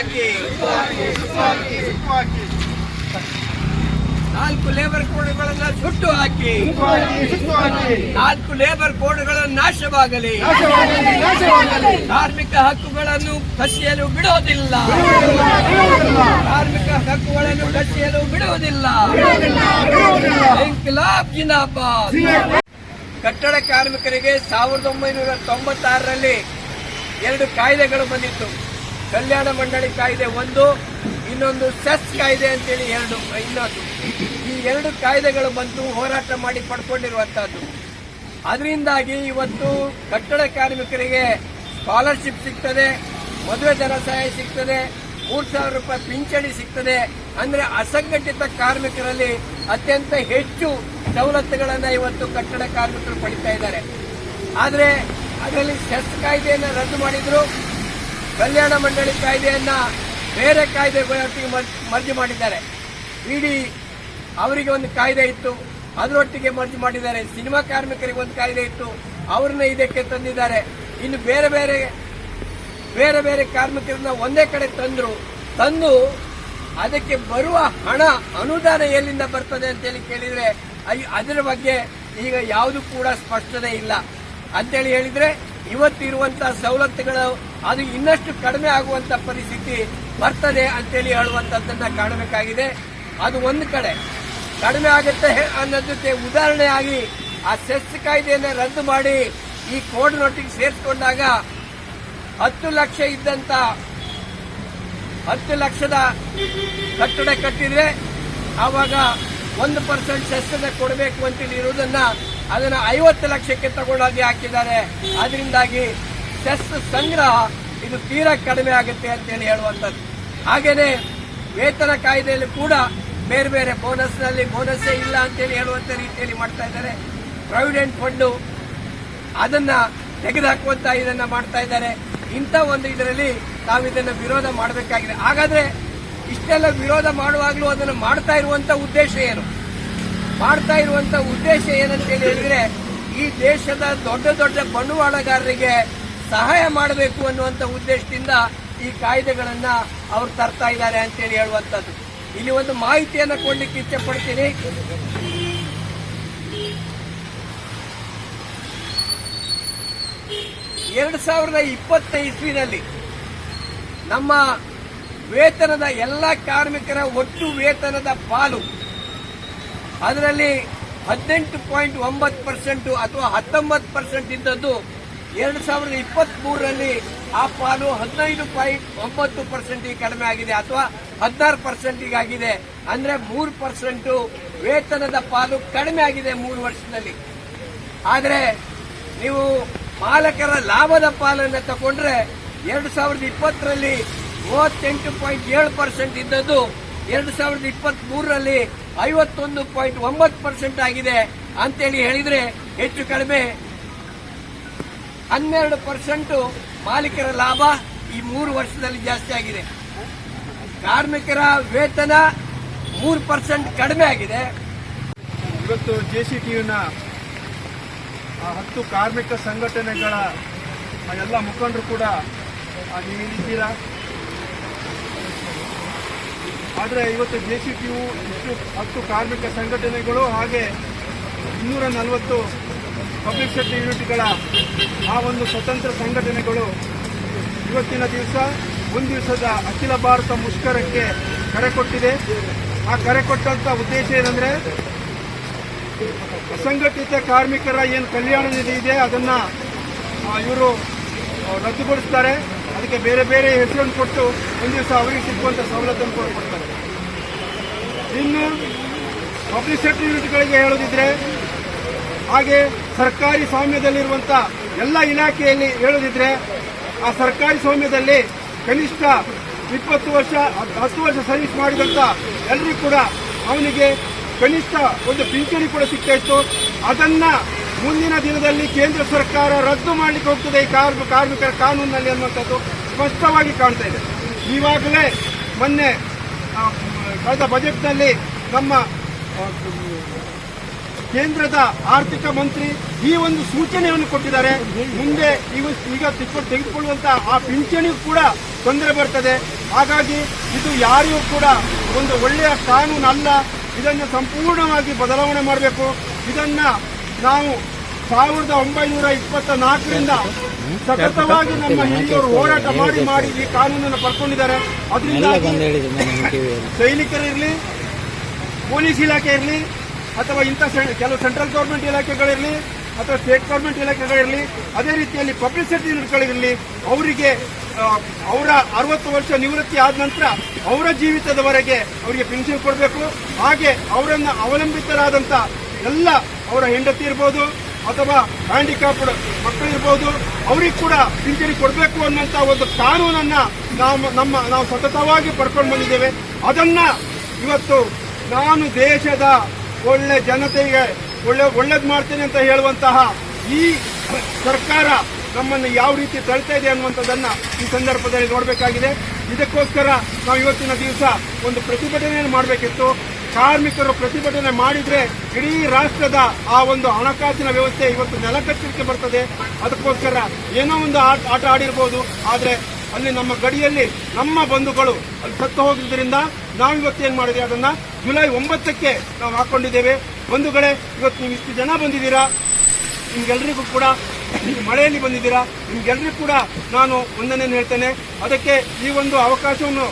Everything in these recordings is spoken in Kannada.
ಹಾಕಿ ನಾಲ್ಕು ಲೇಬರ್ ಕೋಡ್ಗಳನ್ನ ಸುಟ್ಟು ಹಾಕಿ. ನಾಲ್ಕು ಲೇಬರ್ ಕೋಡ್ಗಳನ್ನು ನಾಶವಾಗಲಿ. ಕಾರ್ಮಿಕ ಹಕ್ಕುಗಳನ್ನು ಕಸಿಯಲು ಬಿಡುವುದಿಲ್ಲ. ಕಾರ್ಮಿಕ ಹಕ್ಕುಗಳನ್ನು ಕಸಿಯಲು ಬಿಡುವುದಿಲ್ಲ. ಇನ್ಕಿಲಾಬ್ ಜಿಂದಾಬಾದ್. ಕಟ್ಟಡ ಕಾರ್ಮಿಕರಿಗೆ ಸಾವಿರದ ಒಂಬೈನೂರ ತೊಂಬತ್ತಾರರಲ್ಲಿ ಎರಡು ಕಾಯ್ದೆಗಳು ಬಂದಿತ್ತು. ಕಲ್ಯಾಣ ಮಂಡಳಿ ಕಾಯ್ದೆ ಒಂದು, ಇನ್ನೊಂದು ಸೆಸ್ ಕಾಯ್ದೆ ಅಂತೇಳಿ ಎರಡು, ಇನ್ನೊಂದು. ಈ ಎರಡು ಕಾಯ್ದೆಗಳು ಬಂದು ಹೋರಾಟ ಮಾಡಿ ಪಡ್ಕೊಂಡಿರುವಂತಹದ್ದು. ಅದರಿಂದಾಗಿ ಇವತ್ತು ಕಟ್ಟಡ ಕಾರ್ಮಿಕರಿಗೆ ಸ್ಕಾಲರ್ಶಿಪ್ ಸಿಗ್ತದೆ, ಮದುವೆ ಧನ ಸಹಾಯ ಸಿಗ್ತದೆ, ಮೂರು ಸಾವಿರ ರೂಪಾಯಿ ಪಿಂಚಣಿ ಸಿಗ್ತದೆ. ಅಂದ್ರೆ ಅಸಂಘಟಿತ ಕಾರ್ಮಿಕರಲ್ಲಿ ಅತ್ಯಂತ ಹೆಚ್ಚು ಸವಲತ್ತುಗಳನ್ನ ಇವತ್ತು ಕಟ್ಟಡ ಕಾರ್ಮಿಕರು ಪಡಿತಾ ಇದ್ದಾರೆ. ಆದರೆ ಅದರಲ್ಲಿ ಸೆಸ್ ಕಾಯ್ದೆಯನ್ನು ರದ್ದು ಮಾಡಿದ್ರು. ಕಲ್ಯಾಣ ಮಂಡಳಿ ಕಾಯ್ದೆಯನ್ನ ಬೇರೆ ಕಾಯ್ದೆಗಳೊಟ್ಟಿಗೆ ಮರ್ಜಿ ಮಾಡಿದ್ದಾರೆ. ಇಡೀ ಅವರಿಗೆ ಒಂದು ಕಾಯ್ದೆ ಇತ್ತು. ಅದರೊಟ್ಟಿಗೆ ಮರ್ಜಿ ಮಾಡಿದ್ದಾರೆ. ಸಿನಿಮಾ ಕಾರ್ಮಿಕರಿಗೆ ಒಂದು ಕಾಯ್ದೆ ಇತ್ತು. ಅವ್ರನ್ನ ಇದಕ್ಕೆ ತಂದಿದ್ದಾರೆ. ಇನ್ನು ಬೇರೆ ಬೇರೆ ಬೇರೆ ಬೇರೆ ಕಾರ್ಮಿಕರನ್ನ ಒಂದೇ ಕಡೆ ತಂದ್ರು. ತಂದು ಅದಕ್ಕೆ ಬರುವ ಹಣ ಅನುದಾನ ಎಲ್ಲಿಂದ ಬರ್ತದೆ ಅಂತೇಳಿ ಕೇಳಿದ್ರೆ ಅದರ ಬಗ್ಗೆ ಈಗ ಯಾವುದು ಕೂಡ ಸ್ಪಷ್ಟತೆ ಇಲ್ಲ. ಅಂತೇಳಿ ಹೇಳಿದ್ರೆ ಇವತ್ತಿರುವಂತಹ ಸವಲತ್ತುಗಳು ಅದು ಇನ್ನಷ್ಟು ಕಡಿಮೆ ಆಗುವಂತ ಪರಿಸ್ಥಿತಿ ಬರ್ತದೆ ಅಂತೇಳಿ ಹೇಳುವಂತದ್ದನ್ನ ಕಾಣಬೇಕಾಗಿದೆ. ಅದು ಒಂದು ಕಡೆ. ಕಡಿಮೆ ಆಗುತ್ತೆ ಅನ್ನೋದಕ್ಕೆ ಉದಾಹರಣೆಯಾಗಿ ಆ ಸೆಸ್ ಕಾಯ್ದೆಯನ್ನ ರದ್ದು ಮಾಡಿ ಈ ಕೋಡ್ ನೋಟಿಗೆ ಸೇರಿಸಿಕೊಂಡಾಗ ಹತ್ತು ಲಕ್ಷ ಇದ್ದಂತ ಹತ್ತು ಲಕ್ಷದ ಕಟ್ಟಡ ಕಟ್ಟಿದ್ರೆ ಆವಾಗ ಒಂದು ಪರ್ಸೆಂಟ್ ಸೆಸ್ಸನ್ನ ಕೊಡಬೇಕು ಅಂತೇಳಿ ಇರುವುದನ್ನ ಅದನ್ನ ಐವತ್ತು ಲಕ್ಷಕ್ಕೆ ತಗೊಂಡೋಗಿ ಹಾಕಿದ್ದಾರೆ. ಅದರಿಂದಾಗಿ ಸೆಸ್ ಸಂಗ್ರಹ ಇದು ತೀರಾ ಕಡಿಮೆ ಆಗುತ್ತೆ ಅಂತೇಳಿ ಹೇಳುವಂಥದ್ದು. ಹಾಗೇನೆ ವೇತನ ಕಾಯ್ದೆಯಲ್ಲಿ ಕೂಡ ಬೇರೆ ಬೇರೆ ಬೋನಸ್ನಲ್ಲಿ ಬೋನಸ್ಸೇ ಇಲ್ಲ ಅಂತೇಳಿ ಹೇಳುವಂತ ರೀತಿಯಲ್ಲಿ ಮಾಡ್ತಾ ಇದ್ದಾರೆ. ಪ್ರಾವಿಡೆಂಟ್ ಫಂಡು ಅದನ್ನ ತೆಗೆದುಹಾಕುವಂತ ಇದನ್ನ ಮಾಡ್ತಾ ಇದ್ದಾರೆ. ಇಂಥ ಒಂದು ಇದರಲ್ಲಿ ನಾವು ಇದನ್ನು ವಿರೋಧ ಮಾಡಬೇಕಾಗಿದೆ. ಹಾಗಾದ್ರೆ ಇಷ್ಟೆಲ್ಲ ವಿರೋಧ ಮಾಡುವಾಗಲೂ ಅದನ್ನು ಮಾಡ್ತಾ ಇರುವಂತ ಉದ್ದೇಶ ಏನು? ಮಾಡ್ತಾ ಇರುವಂತ ಉದ್ದೇಶ ಏನಂತೇಳಿ ಹೇಳಿದ್ರೆ ಈ ದೇಶದ ದೊಡ್ಡ ದೊಡ್ಡ ಬಂಡವಾಳಗಾರರಿಗೆ ಸಹಾಯ ಮಾಡಬೇಕು ಅನ್ನುವಂಥ ಉದ್ದೇಶದಿಂದ ಈ ಕಾಯ್ದೆಗಳನ್ನ ಅವ್ರು ತರ್ತಾ ಇದ್ದಾರೆ ಅಂತೇಳಿ ಹೇಳುವಂಥದ್ದು ಇಲ್ಲಿ ಒಂದು ಮಾಹಿತಿಯನ್ನು ಕೊಡ್ಲಿಕ್ಕೆ ಇಚ್ಛೆ ಪಡ್ತೀನಿ. ಎರಡು ಸಾವಿರದ ಇಪ್ಪತ್ತ ಇಸ್ವಿನಲ್ಲಿ ನಮ್ಮ ವೇತನದ ಎಲ್ಲ ಕಾರ್ಮಿಕರ ಒಟ್ಟು ವೇತನದ ಪಾಲು ಅದರಲ್ಲಿ ಹದಿನೆಂಟು ಪಾಯಿಂಟ್ ಒಂಬತ್ತು ಪರ್ಸೆಂಟ್ ಅಥವಾ ಹತ್ತೊಂಬತ್ತು ಪರ್ಸೆಂಟ್ ಇದ್ದದ್ದು ಎರಡು ಸಾವಿರದ ಇಪ್ಪತ್ತ್ ಮೂರರಲ್ಲಿ ಆ ಪಾಲು ಹದಿನೈದು ಪಾಯಿಂಟ್ ಒಂಬತ್ತು ಪರ್ಸೆಂಟಿಗೆ ಕಡಿಮೆ ಆಗಿದೆ ಅಥವಾ ಹದಿನಾರು ಪರ್ಸೆಂಟ್ ಆಗಿದೆ ಅಂದ್ರೆ ಮೂರು ಪರ್ಸೆಂಟು ವೇತನದ ಪಾಲು ಕಡಿಮೆ ಆಗಿದೆ ಮೂರು ವರ್ಷದಲ್ಲಿ. ಆದರೆ ನೀವು ಮಾಲಕರ ಲಾಭದ ಪಾಲನ್ನು ತಗೊಂಡ್ರೆ ಎರಡು ಸಾವಿರದ ಇಪ್ಪತ್ತರಲ್ಲಿ ಮೂವತ್ತೆಂಟು ಪಾಯಿಂಟ್ ಏಳು ಪರ್ಸೆಂಟ್ ಇದ್ದದ್ದು ಎರಡು ಸಾವಿರದ ಇಪ್ಪತ್ತ್ ಮೂರರಲ್ಲಿ ಐವತ್ತೊಂದು ಪಾಯಿಂಟ್ ಒಂಬತ್ತು ಪರ್ಸೆಂಟ್ ಆಗಿದೆ. ಅಂತೇಳಿ ಹೇಳಿದ್ರೆ ಹೆಚ್ಚು ಕಡಿಮೆ ಹನ್ನೆರಡು ಪರ್ಸೆಂಟ್ ಮಾಲೀಕರ ಲಾಭ ಈ ಮೂರು ವರ್ಷದಲ್ಲಿ ಜಾಸ್ತಿ ಆಗಿದೆ. ಕಾರ್ಮಿಕರ ವೇತನ ಮೂರು ಪರ್ಸೆಂಟ್ ಕಡಿಮೆ ಆಗಿದೆ. ಇವತ್ತು ಜೆ ಸಿ ಹತ್ತು ಕಾರ್ಮಿಕ ಸಂಘಟನೆಗಳ ಎಲ್ಲ ಮುಖಂಡರು ಕೂಡ ನೀವು ಆದರೆ ಇವತ್ತು ಜೆ ಸಿ ಟಿ ಯು ಇಷ್ಟು ಹತ್ತು ಕಾರ್ಮಿಕ ಸಂಘಟನೆಗಳು ಹಾಗೆ ಇನ್ನೂರ ನಲವತ್ತು ಪಬ್ಲಿಕ್ ಸೆಕ್ಟರ್ ಯೂನಿಟ್ಗಳ ಆ ಒಂದು ಸ್ವತಂತ್ರ ಸಂಘಟನೆಗಳು ಇವತ್ತಿನ ದಿವಸ, ಒಂದು ದಿವಸದ ಅಖಿಲ ಭಾರತ ಮುಷ್ಕರಕ್ಕೆ ಕರೆ ಕೊಟ್ಟಿದೆ. ಆ ಕರೆ ಕೊಟ್ಟಂತ ಉದ್ದೇಶ ಏನಂದ್ರೆ, ಅಸಂಘಟಿತ ಕಾರ್ಮಿಕರ ಏನು ಕಲ್ಯಾಣ ನಿಧಿ ಇದೆ, ಅದನ್ನ ಇವರು ರದ್ದುಗೊಳಿಸ್ತಾರೆ. ಅದಕ್ಕೆ ಬೇರೆ ಬೇರೆ ಹೆಸರನ್ನು ಕೊಟ್ಟು ಒಂದು ದಿವಸ ಅವರಿಗೆ ಸಿಗುವಂಥ ಸವಲತ್ತನ್ನು ಕೊಡ್ತಾರೆ. ಇನ್ನು ಪಬ್ಲಿಕ್ ಸೆಕ್ಟರ್ ಯೂನಿಟ್ಗಳಿಗೆ ಹೇಳೋದಿದ್ರೆ ಹಾಗೆ ಸರ್ಕಾರಿ ಸ್ವಾಮ್ಯದಲ್ಲಿರುವಂಥ ಎಲ್ಲ ಇಲಾಖೆಯಲ್ಲಿ ಹೇಳೋದಿದ್ರೆ ಆ ಸರ್ಕಾರಿ ಸ್ವಾಮ್ಯದಲ್ಲಿ ಕನಿಷ್ಠ ಇಪ್ಪತ್ತು ವರ್ಷ ಹತ್- ಹತ್ತು ವರ್ಷ ಸರ್ವಿಸ್ ಮಾಡಿದಂತ ಎಲ್ಲರೂ ಕೂಡ ಅವನಿಗೆ ಕನಿಷ್ಠ ಒಂದು ಪಿಂಚಣಿ ಕೂಡ ಸಿಗ್ತಾ ಇತ್ತು. ಅದನ್ನ ಮುಂದಿನ ದಿನದಲ್ಲಿ ಕೇಂದ್ರ ಸರ್ಕಾರ ರದ್ದು ಮಾಡಲಿಕ್ಕೆ ಹೋಗ್ತದೆ ಈ ಕಾರ್ಮ ಕಾರ್ಮಿಕರ ಕಾನೂನಿನಲ್ಲಿ ಅನ್ನುವಂಥದ್ದು ಸ್ಪಷ್ಟವಾಗಿ ಕಾಣ್ತಾ ಇದೆ. ಈವಾಗಲೇ ಮೊನ್ನೆ ಕಳೆದ ಬಜೆಟ್ನಲ್ಲಿ ನಮ್ಮ ಕೇಂದ್ರದ ಆರ್ಥಿಕ ಮಂತ್ರಿ ಈ ಒಂದು ಸೂಚನೆಯನ್ನು ಕೊಟ್ಟಿದ್ದಾರೆ. ಮುಂದೆ ಈಗ ತೆಗೆದು- ತೆಗೆದುಕೊಳ್ಳುವಂತಹ ಆ ಪಿಂಚಣಿ ಕೂಡ ತೊಂದರೆ ಬರ್ತದೆ. ಹಾಗಾಗಿ ಇದು ಯಾರಿಗೂ ಕೂಡ ಒಂದು ಒಳ್ಳೆಯ ಕಾನೂನು ಅಲ್ಲ. ಇದನ್ನು ಸಂಪೂರ್ಣವಾಗಿ ಬದಲಾವಣೆ ಮಾಡಬೇಕು. ಇದನ್ನ ನಾವು ಸಾವಿರದ ಒಂಬೈನೂರ ಇಪ್ಪತ್ತ ನಾಲ್ಕರಿಂದ ಸತತವಾಗಿ ನಮ್ಮ ಹಿರಿಯರು ಹೋರಾಟ ಮಾಡಿ ಮಾಡಿ ಈ ಕಾನೂನನ್ನು ಪಡ್ಕೊಂಡಿದ್ದಾರೆ. ಅದರಿಂದ ಸೈನಿಕರಿರಲಿ ಪೊಲೀಸ್ ಇಲಾಖೆ ಇರಲಿ ಅಥವಾ ಇಂಥ ಕೆಲವು ಸೆಂಟ್ರಲ್ ಗೌರ್ಮೆಂಟ್ ಇಲಾಖೆಗಳಿರಲಿ ಅಥವಾ ಸ್ಟೇಟ್ ಗೌರ್ಮೆಂಟ್ ಇಲಾಖೆಗಳಿರಲಿ, ಅದೇ ರೀತಿಯಲ್ಲಿ ಪಬ್ಲಿಸಿಟಿ ಇರಲಿ ಅವರಿಗೆ ಅವರ ಅರವತ್ತು ವರ್ಷ ನಿವೃತ್ತಿ ಆದ ನಂತರ ಅವರ ಜೀವಿತದವರೆಗೆ ಅವರಿಗೆ ಪೆನ್ಷನ್ ಕೊಡಬೇಕು. ಹಾಗೆ ಅವರನ್ನು ಅವಲಂಬಿತರಾದಂಥ ಎಲ್ಲ ಅವರ ಹೆಂಡತಿ ಇರ್ಬೋದು ಅಥವಾ ಹ್ಯಾಂಡಿಕ್ಯಾಪ್ಡ್ ಮಕ್ಕಳಿರ್ಬೋದು ಅವ್ರಿಗೆ ಕೂಡ ಪಿಂಚಣಿ ಕೊಡಬೇಕು ಅನ್ನುವಂಥ ಒಂದು ಕಾನೂನನ್ನ ನಾವು ನಮ್ಮ ನಾವು ಸತತವಾಗಿ ಪಡ್ಕೊಂಡು ಬಂದಿದ್ದೇವೆ. ಅದನ್ನ ಇವತ್ತು ನಾನು ದೇಶದ ಒಳ್ಳೆ ಜನತೆಗೆ ಒಳ್ಳೆ ಒಳ್ಳೇದು ಮಾಡ್ತೀನಿ ಅಂತ ಹೇಳುವಂತಹ ಈ ಸರ್ಕಾರ ನಮ್ಮನ್ನು ಯಾವ ರೀತಿ ತಳ್ತಾ ಇದೆ ಅನ್ನುವಂಥದ್ದನ್ನ ಈ ಸಂದರ್ಭದಲ್ಲಿ ನೋಡಬೇಕಾಗಿದೆ. ಇದಕ್ಕೋಸ್ಕರ ನಾವು ಇವತ್ತಿನ ದಿವಸ ಒಂದು ಪ್ರತಿಭಟನೆಯನ್ನು ಮಾಡಬೇಕಿತ್ತು. ಕಾರ್ಮಿಕರು ಪ್ರತಿಭಟನೆ ಮಾಡಿದ್ರೆ ಇಡೀ ರಾಷ್ಟ್ರದ ಆ ಒಂದು ಹಣಕಾಸಿನ ವ್ಯವಸ್ಥೆ ಇವತ್ತು ನೆಲಕಚ್ಚಲಿಕ್ಕೆ ಬರ್ತದೆ. ಅದಕ್ಕೋಸ್ಕರ ಏನೋ ಒಂದು ಆಟ ಆಟ ಆಡಿರ್ಬೋದು. ಆದ್ರೆ ಅಲ್ಲಿ ನಮ್ಮ ಗಡಿಯಲ್ಲಿ ನಮ್ಮ ಬಂಧುಗಳು ಅಲ್ಲಿ ಸತ್ತು ಹೋಗಿದ್ದರಿಂದ ನಾವು ಇವತ್ತು ಏನು ಮಾಡಿದ್ವಿ? ಅದನ್ನ ಜುಲೈ ಒಂಬತ್ತಕ್ಕೆ ನಾವು ಹಾಕೊಂಡಿದ್ದೇವೆ. ಬಂಧುಗಳೇ, ಇವತ್ತು ನೀವು ಇಷ್ಟು ಜನ ಬಂದಿದ್ದೀರಾ? ನಿಮ್ಗೆಲ್ರಿಗೂ ಕೂಡ ನೀವು ಮಳೆಯಲ್ಲಿ ಬಂದಿದ್ದೀರಾ? ನಿಮ್ಗೆಲ್ರಿಗೂ ಕೂಡ ನಾನು ಒಂದನೇನು ಹೇಳ್ತೇನೆ. ಅದಕ್ಕೆ ಈ ಒಂದು ಅವಕಾಶವನ್ನು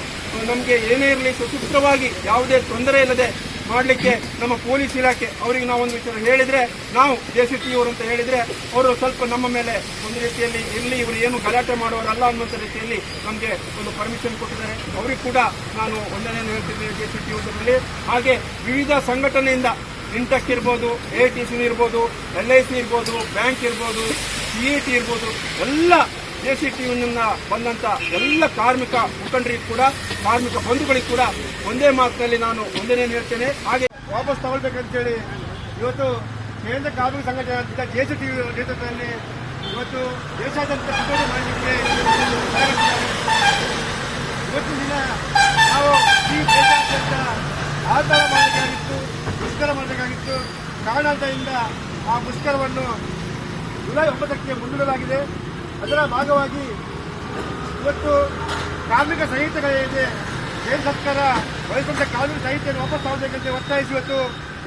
ನಮಗೆ ಏನೇ ಇರಲಿ, ಸುಸೂತ್ರವಾಗಿ ಯಾವುದೇ ತೊಂದರೆ ಇಲ್ಲದೆ ಮಾಡಲಿಕ್ಕೆ ನಮ್ಮ ಪೊಲೀಸ್ ಇಲಾಖೆ ಅವರಿಗೆ ನಾವು ಒಂದು ವಿಚಾರ ಹೇಳಿದ್ರೆ, ನಾವು ಜೆ ಸಿ ಅವರು ಅಂತ ಹೇಳಿದ್ರೆ, ಅವರು ಸ್ವಲ್ಪ ನಮ್ಮ ಮೇಲೆ ಒಂದು ರೀತಿಯಲ್ಲಿ ಇಲ್ಲಿ ಇವರು ಏನು ಗಲಾಟೆ ಮಾಡೋರಲ್ಲ ಅನ್ನುವಂಥ ರೀತಿಯಲ್ಲಿ ನಮಗೆ ಒಂದು ಪರ್ಮಿಷನ್ ಕೊಟ್ಟಿದ್ದಾರೆ. ಅವರಿಗೆ ಕೂಡ ನಾನು ಒಂದನೇನು ಹೇಳ್ತಿದ್ದೇನೆ ಜೆ ಸಿ ಟಿ ಹಾಗೆ ವಿವಿಧ ಸಂಘಟನೆಯಿಂದ ಇಂಟೆಕ್ ಇರ್ಬೋದು, ಎ ಟಿ ಸಿ ಇರ್ಬೋದು, ಎಲ್ ಐ ಸಿ ಇರ್ಬೋದು, ಬ್ಯಾಂಕ್ ಇರ್ಬೋದು, ಸಿ ಟಿ ಇರ್ಬೋದು, ಎಲ್ಲ ಜೆ ಸಿ ಟಿ ಬಂದಂತ ಎಲ್ಲ ಕಾರ್ಮಿಕ ಮುಖಂಡರಿಗೂ ಕೂಡ, ಕಾರ್ಮಿಕ ಬಂಧುಗಳಿಗೂ ಕೂಡ ಒಂದೇ ಮಾತಿನಲ್ಲಿ ನಾನು ಒಂದನೇ ಹೇಳ್ತೇನೆ. ಹಾಗೆ ವಾಪಸ್ ತಗೊಳ್ಬೇಕಂತೇಳಿ ಇವತ್ತು ಕೇಂದ್ರ ಕಾರ್ಮಿಕ ಸಂಘಟನೆ ಜೆ ಸಿ ಟಿ ನೇತೃತ್ವದಲ್ಲಿ ಇವತ್ತು ದೇಶಾದ್ಯಂತ ಮಾಡಲಿಕ್ಕೆ ಇವತ್ತು ದಿನ ನಾವು ಈ ದೇಶಾದ್ಯಂತ ಆಧಾರ ಮಾಡಬೇಕಾಗಿತ್ತು, ಮುಷ್ಕರ ಮಾಡಬೇಕಾಗಿತ್ತು. ಕಾರಣದಿಂದ ಆ ಮುಷ್ಕರವನ್ನು ಜುಲೈ ಒಂಬತ್ತಕ್ಕೆ ಮುಂದೂಡಲಾಗಿದೆ. ಅದರ ಭಾಗವಾಗಿ ಇವತ್ತು ಕಾರ್ಮಿಕ ಸಂಹಿತೆಗಳಿದೆ. ಕೇಂದ್ರ ಸರ್ಕಾರ ವಹಿಸಿಕೊಂಡ ಕಾನೂನು ಸಂಹಿತೆಯನ್ನು ವಾಪಸ್ ತಗೊಳ್ಬೇಕಂತ ಒತ್ತಾಯಿಸಿ ಇವತ್ತು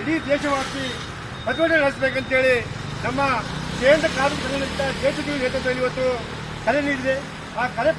ಇಡೀ ದೇಶವಾಸಿ ಪ್ರತಿಭಟನೆ ನಡೆಸಬೇಕಂತೇಳಿ ನಮ್ಮ ಕೇಂದ್ರ ಕಾರ್ಮಿಕ ದೇಶದ ನೇತೃತ್ವದಲ್ಲಿ ಇವತ್ತು ಕರೆ ನೀಡಿದೆ. ಆ ಕರೆ